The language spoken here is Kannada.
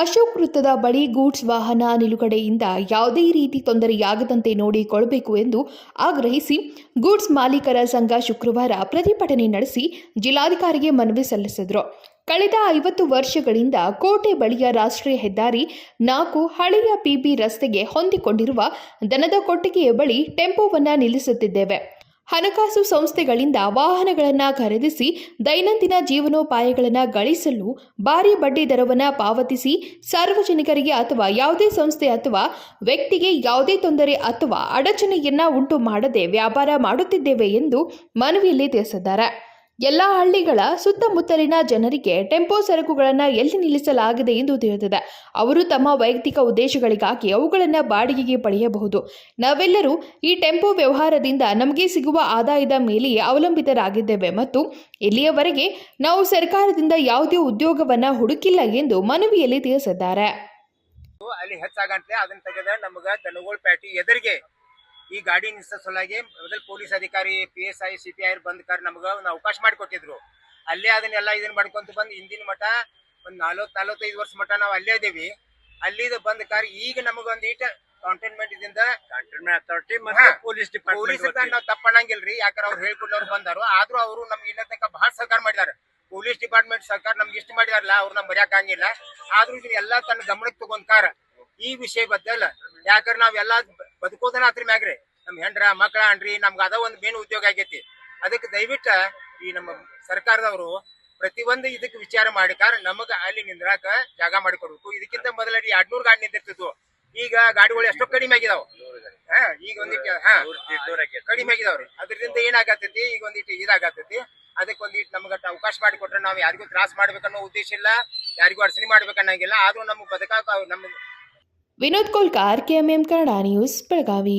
ಅಶೋಕ್ ವೃತ್ತದ ಬಳಿ ಗೂಡ್ಸ್ ವಾಹನ ನಿಲುಗಡೆಯಿಂದ ಯಾವುದೇ ರೀತಿ ತೊಂದರೆಯಾಗದಂತೆ ನೋಡಿಕೊಳ್ಳಬೇಕು ಎಂದು ಆಗ್ರಹಿಸಿ ಗೂಡ್ಸ್ ಮಾಲೀಕರ ಸಂಘ ಶುಕ್ರವಾರ ಪ್ರತಿಭಟನೆ ನಡೆಸಿ ಜಿಲ್ಲಾಧಿಕಾರಿಗೆ ಮನವಿ ಸಲ್ಲಿಸಿದರು. ಕಳೆದ ಐವತ್ತು ವರ್ಷಗಳಿಂದ ಕೋಟೆ ಬಳಿಯ ರಾಷ್ಟ್ರೀಯ ಹೆದ್ದಾರಿ ನಾಲ್ಕು ಹಳೆಯ ಪಿಬಿ ರಸ್ತೆಗೆ ಹೊಂದಿಕೊಂಡಿರುವ ದನದ ಕೊಟ್ಟಿಗೆಯ ಬಳಿ ಟೆಂಪೋವನ್ನು ನಿಲ್ಲಿಸುತ್ತಿದ್ದೇವೆ. ಹಣಕಾಸು ಸಂಸ್ಥೆಗಳಿಂದ ವಾಹನಗಳನ್ನು ಖರೀದಿಸಿ ದೈನಂದಿನ ಜೀವನೋಪಾಯಗಳನ್ನು ಗಳಿಸಲು ಭಾರಿ ಬಡ್ಡಿ ದರವನ್ನು ಪಾವತಿಸಿ ಸಾರ್ವಜನಿಕರಿಗೆ ಅಥವಾ ಯಾವುದೇ ಸಂಸ್ಥೆ ಅಥವಾ ವ್ಯಕ್ತಿಗೆ ಯಾವುದೇ ತೊಂದರೆ ಅಥವಾ ಅಡಚಣೆಯನ್ನ ಉಂಟು ಮಾಡದೆ ವ್ಯಾಪಾರ ಮಾಡುತ್ತಿದ್ದೇವೆ ಎಂದು ಮನವಿಯಲ್ಲಿ ತಿಳಿಸಿದ್ದಾರೆ. ಎಲ್ಲ ಹಳ್ಳಿಗಳ ಸುತ್ತಮುತ್ತಲಿನ ಜನರಿಗೆ ಟೆಂಪೋ ಸರಕುಗಳನ್ನು ಎಲ್ಲಿ ನಿಲ್ಲಿಸಲಾಗಿದೆ ಎಂದು ತಿಳಿದಿದೆ ಅವರು ತಮ್ಮ ವೈಯಕ್ತಿಕ ಉದ್ದೇಶಗಳಿಗಾಗಿ ಅವುಗಳನ್ನು ಬಾಡಿಗೆಗೆ ಪಡೆಯಬಹುದು. ನಾವೆಲ್ಲರೂ ಈ ಟೆಂಪೋ ವ್ಯವಹಾರದಿಂದ ನಮಗೆ ಸಿಗುವ ಆದಾಯದ ಮೇಲೆಯೇ ಅವಲಂಬಿತರಾಗಿದ್ದೇವೆ ಮತ್ತು ಇಲ್ಲಿಯವರೆಗೆ ನಾವು ಸರ್ಕಾರದಿಂದ ಯಾವುದೇ ಉದ್ಯೋಗವನ್ನು ಹುಡುಕಿಲ್ಲ ಎಂದು ಮನವಿಯಲ್ಲಿ ತಿಳಿಸಿದ್ದಾರೆ. ಅಲ್ಲಿ ಗಾಡಿ ನಿಲ್ಸೋ ಸಲುವಾಗಿ ಮೊದಲು ಪೊಲೀಸ್ ಅಧಿಕಾರಿ P S I C P I ಬಂದ್ ಕರ್ ನಮಗ ಒಂದು ಅವಕಾಶ ಮಾಡಿಕೊಟ್ಟಿದ್ರು. ಅಲ್ಲೇ ಅದನ್ನೆಲ್ಲ ಇದನ್ನ ಮಾಡ್ಕೊಂತ ಬಂದು ಹಿಂದಿನ ಮಠ ಒಂದ್ ನಲ್ವತ್ ನಲ್ವತ್ತೈದು ವರ್ಷ ಮಠ ನಾವು ಅಲ್ಲೇ ಇದೀವಿ. ಅಲ್ಲಿದ ಬಂದ್ ಕಾರ್ ಈಗ ನಮಗ ಒಂದ್ ಈಟ ಕಾಂಟೈನ್ಮೆಂಟ್ ಇದರಿಂದ ಅಥಾರಿಟಿ ಮತ್ತೆ ಪೊಲೀಸ್ ಪೊಲೀಸ್ ನಾವ್ ತಪ್ಪಣಂಗಿಲ್ರಿ ಯಾಕಂದ್ರೆ ಅವ್ರು ಹೇಳ್ಕೊಟ್ಟವ್ರು ಬಂದಾರು. ಆದ್ರೂ ಅವರು ನಮ್ಗೆ ಇನ್ನೂ ತನಕ ಬಹಳ ಸಹಕಾರ ಮಾಡಿದಾರೆ ಪೊಲೀಸ್ ಡಿಪಾರ್ಟ್ಮೆಂಟ್ ಸರ್ಕಾರ ನಮ್ಗೆ ಇಷ್ಟ ಮಾಡಿದಾರಲ್ಲ ಅವ್ರನ್ನ ಮರ್ಯಾಕಂಗಿಲ್ಲ ಆದ್ರೂ ಇದನ್ನ ಎಲ್ಲಾ ತನ್ನ ಗಮನಕ್ಕೆ ತಗೊಂಡ್ಕಾರ ಈ ವಿಷಯ ಬದ್ದಲ್ಲ ಯಾಕಂದ್ರೆ ನಾವೆಲ್ಲ ಬದುಕೋದನ ಅದ್ರ ಮ್ಯಾಗ್ರಿ. ನಮ್ ಹೆಂಡ್ರ ಮಕ್ಕಳ ಅನ್ರಿ, ನಮ್ಗೆ ಅದ ಒಂದು ಮೇನ್ ಉದ್ಯೋಗ ಆಗೈತಿ. ಅದಕ್ಕೆ ದಯವಿಟ್ಟ ಈ ನಮ್ಮ ಸರ್ಕಾರದವರು ಪ್ರತಿಯೊಂದು ಇದಕ್ಕೆ ವಿಚಾರ ಮಾಡಿ, ಕಾರಣ ನಮಗ ಅಲ್ಲಿ ನಿಂದ್ರಾಕ ಜಾಗ ಮಾಡಿಕೊಡ್ಬೇಕು ಇದಕ್ಕಿಂತ ಮೊದಲಡಿ ಎರಡ್ನೂರು ಗಾಡಿ ನಿಂತಿರ್ತಿದ್ವು ಈಗ ಗಾಡಿಗಳು ಎಷ್ಟೋ ಕಡಿಮೆ ಆಗಿದಾವ. ಈಗ ಒಂದಿಟ್ಟು ಹಾ, ಕಡಿಮೆ ಆಗಿದಾವ್ರಿ. ಅದರಿಂದ ಏನಾಗತ್ತೈತಿ? ಈಗ ಒಂದಿಟ್ಟು ಇದಾಗತ್ತೈತಿ. ಅದಕ್ಕೆ ಒಂದಿಟ್ಟು ನಮ್ಗೆ ಅವಕಾಶ ಮಾಡಿಕೊಟ್ರೆ ನಾವು ಯಾರಿಗೂ ತ್ರಾಸ ಮಾಡ್ಬೇಕನ್ನೋ ಉದ್ದೇಶ ಇಲ್ಲ. ಯಾರಿಗೂ ಅಡಚಣೆ ಮಾಡ್ಬೇಕನ್ನಂಗಿಲ್ಲ ಆದ್ರೂ ನಮ್ಗೆ ಬದುಕಾಕ ನಮ್ಗೆ ವಿನೋದ್ ಕೋಲ್ಕಾರ್ ಕೆಎಂಎಂ ಕನ್ನಡ ನ್ಯೂಸ್, ಬೆಳಗಾವಿ.